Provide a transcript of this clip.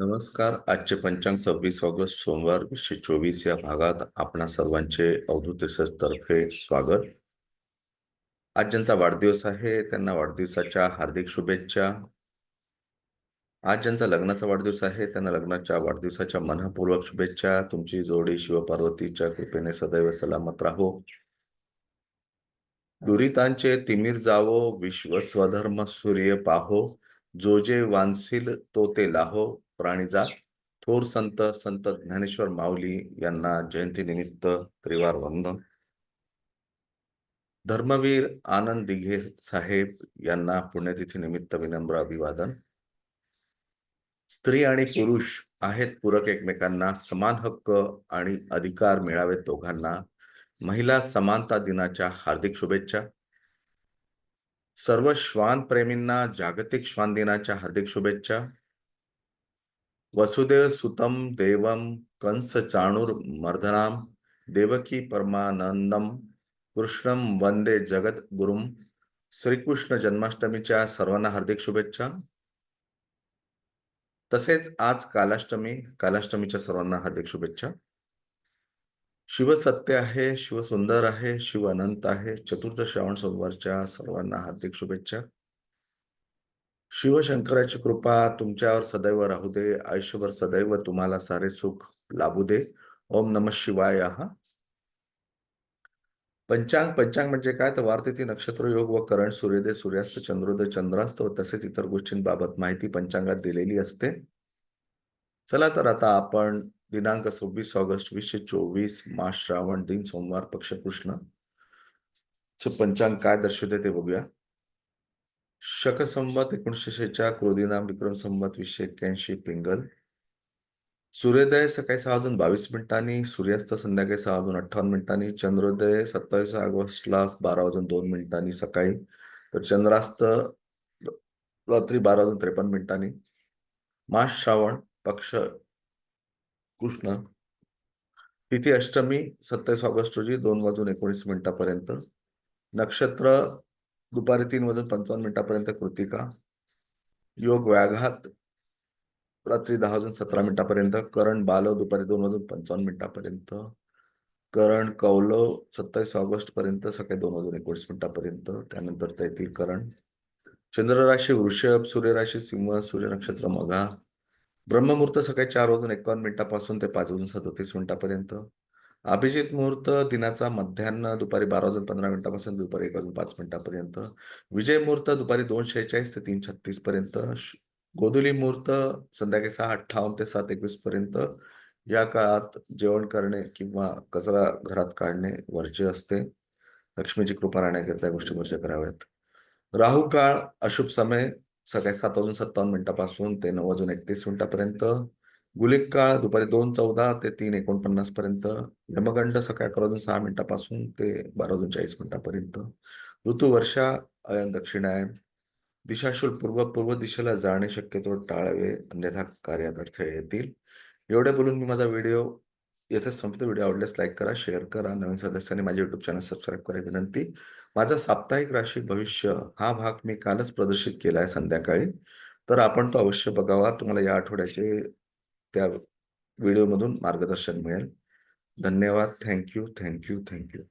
नमस्कार. आजचे पंचांग सव्वीस ऑगस्ट सोमवार वीसशे चोवीस या भागात आपणा सर्वांचे अवधूत तर्फे स्वागत. आज ज्यांचा वाढदिवस आहे त्यांना वाढदिवसाच्या हार्दिक शुभेच्छा. आज ज्यांचा लग्नाचा वाढदिवस आहे त्यांना लग्नाच्या वाढदिवसाच्या मनपूर्वक शुभेच्छा. तुमची जोडी शिवपार्वतीच्या कृपेने सदैव सलामत राहो. दुरितांचे तिमीर जावो विश्व स्वधर्म सूर्य पाहो. जो जे वांसील तो ते लाहो. प्राणीजात थोर संत संत ज्ञानेश्वर माऊली यांना जयंती निमित्त त्रिवार वंदन. धर्मवीर आनंद दिघे साहेब यांना पुण्यतिथी निमित्त विनम्र अभिवादन. स्त्री आणि पुरुष आहेत पूरक एकमेकांना समान हक्क आणि अधिकार मिळावेत दोघांना. महिला समानता दिनाच्या हार्दिक शुभेच्छा. सर्व श्वान प्रेमींना जागतिक श्वान दिनाच्या हार्दिक शुभेच्छा. वसुदेव सुतम देवम कंस चाणूर मर्दनाम देवकी परमानंदम कृष्णम वंदे जगत गुरुम श्रीकृष्ण जन्माष्टमीच्या सर्वांना हार्दिक शुभेच्छा. तसेच आज कालाष्टमी कालाष्टमीच्या सर्वांना हार्दिक शुभेच्छा. शिव सत्य आहे शिव सुंदर आहे शिव अनंत आहे चतुर्थ श्रावण सोमवारच्या सर्वांना हार्दिक शुभेच्छा. शिवशंकराची कृपा तुमच्यावर सदैव राहू दे. आयुष्यभर सदैव तुम्हाला सारे सुख लाभू दे. ओम नम शिवाय. हा पंचांग पंचांग म्हणजे काय? तर वार्तेती नक्षत्र योग व करण सूर्योदय सूर्यास्त चंद्रोदय चंद्रास्त व तसेच इतर गोष्टींबाबत माहिती पंचांगात दिलेली असते. चला तर आता आपण दिनांक सव्वीस ऑगस्ट वीसशे चोवीस मास श्रावण दिन सोमवार पक्ष कृष्ण. पंचांग काय दर्शवते ते बघूया. शक संवत एकोणीसशे शेच्या क्रोधीनाम विक्रम संवत वीसशे एक्क्याऐंशी पिंगल. सूर्योदय सकाळी सहा वाजून बावीस मिनिटांनी सूर्यास्त संध्याकाळी सहा वाजून अठ्ठावन्न मिनिटांनी चंद्रोदय सत्तावीस ऑगस्टला बारा वाजून दोन मिनिटांनी सकाळी तर चंद्रास्त रात्री बारा वाजून त्रेपन्न मिनिटांनी. मास श्रावण पक्ष कृष्ण. तिथी अष्टमी सत्तावीस ऑगस्ट रोजी दोन वाजून एकोणीस मिनिटापर्यंत. नक्षत्र दुपारी तीन वाजून पंचावन्न मिनिटापर्यंत कृतिका. योग व्याघात रात्री दहा वाजून सतरा मिनिटापर्यंत. करण बालव दुपारी दोन वाजून पंचावन्न मिनिटापर्यंत. करण कौलव सत्तावीस ऑगस्ट पर्यंत सकाळी दोन वाजून एकोणीस मिनिटापर्यंत. त्यानंतर येतील करण. चंद्र राशी वृषभ सूर्य राशी सिंह सूर्य नक्षत्र मघा. ब्रह्ममुहूर्त सकाळी चार वाजून एकावन्न मिनिटापासून ते पाच वाजून सदतीस मिनिटापर्यंत. अभिजित मुहूर्त दिनाचा मध्यान्ह दुपारी बारा वाजून पंधरा मिनिटापासून दुपारी एक वाजून पाच मिनिटापर्यंत. विजय मुहूर्त दुपारी दोन शेहेचाळीस ते तीन छत्तीस पर्यंत गोधुली मुहूर्त संध्याकाळी सहा अठ्ठावन्न ते सात एकवीस पर्यंत या काळात जेवण करणे किंवा कचरा घरात काढणे वर्ज्य असते. लक्ष्मीची कृपा राहण्याकरिता गोष्टी वर्ज्य कराव्यात. राहू काळ अशुभ समय सकाळी सात वाजून सत्तावन्न मिनिटापासून ते नऊ वाजून एकतीस मिनिटापर्यंत. गुलिक काळ दुपारी दोन चौदा ते तीन एकोणपन्नास पर्यंत यमगंड सकाळ अकरा वाजून सहा मिनिटापासून ते बारा वाजून चाळीस मिनिटापर्यंत. ऋतू वर्षा अयन दक्षिणायन दिशाशूल पूर्व पूर्व दिशेला जाणे शक्यतो टाळावे अन्यथा कार्यात अडथळे येतील. एवढे बोलून मी माझा व्हिडिओ येथे संपतो. व्हिडिओ आवडल्यास लाईक करा शेअर करा. नवीन सदस्यांनी माझे युट्यूब चॅनल सबस्क्राईब करा विनंती. माझा साप्ताहिक राशी भविष्य हा भाग मी कालच प्रदर्शित केला आहे संध्याकाळी. तर आपण तो अवश्य बघावा. तुम्हाला या आठवड्याचे त्या व्हिडिओमधून मार्गदर्शन मिळेल. धन्यवाद. Thank you thank you thank you.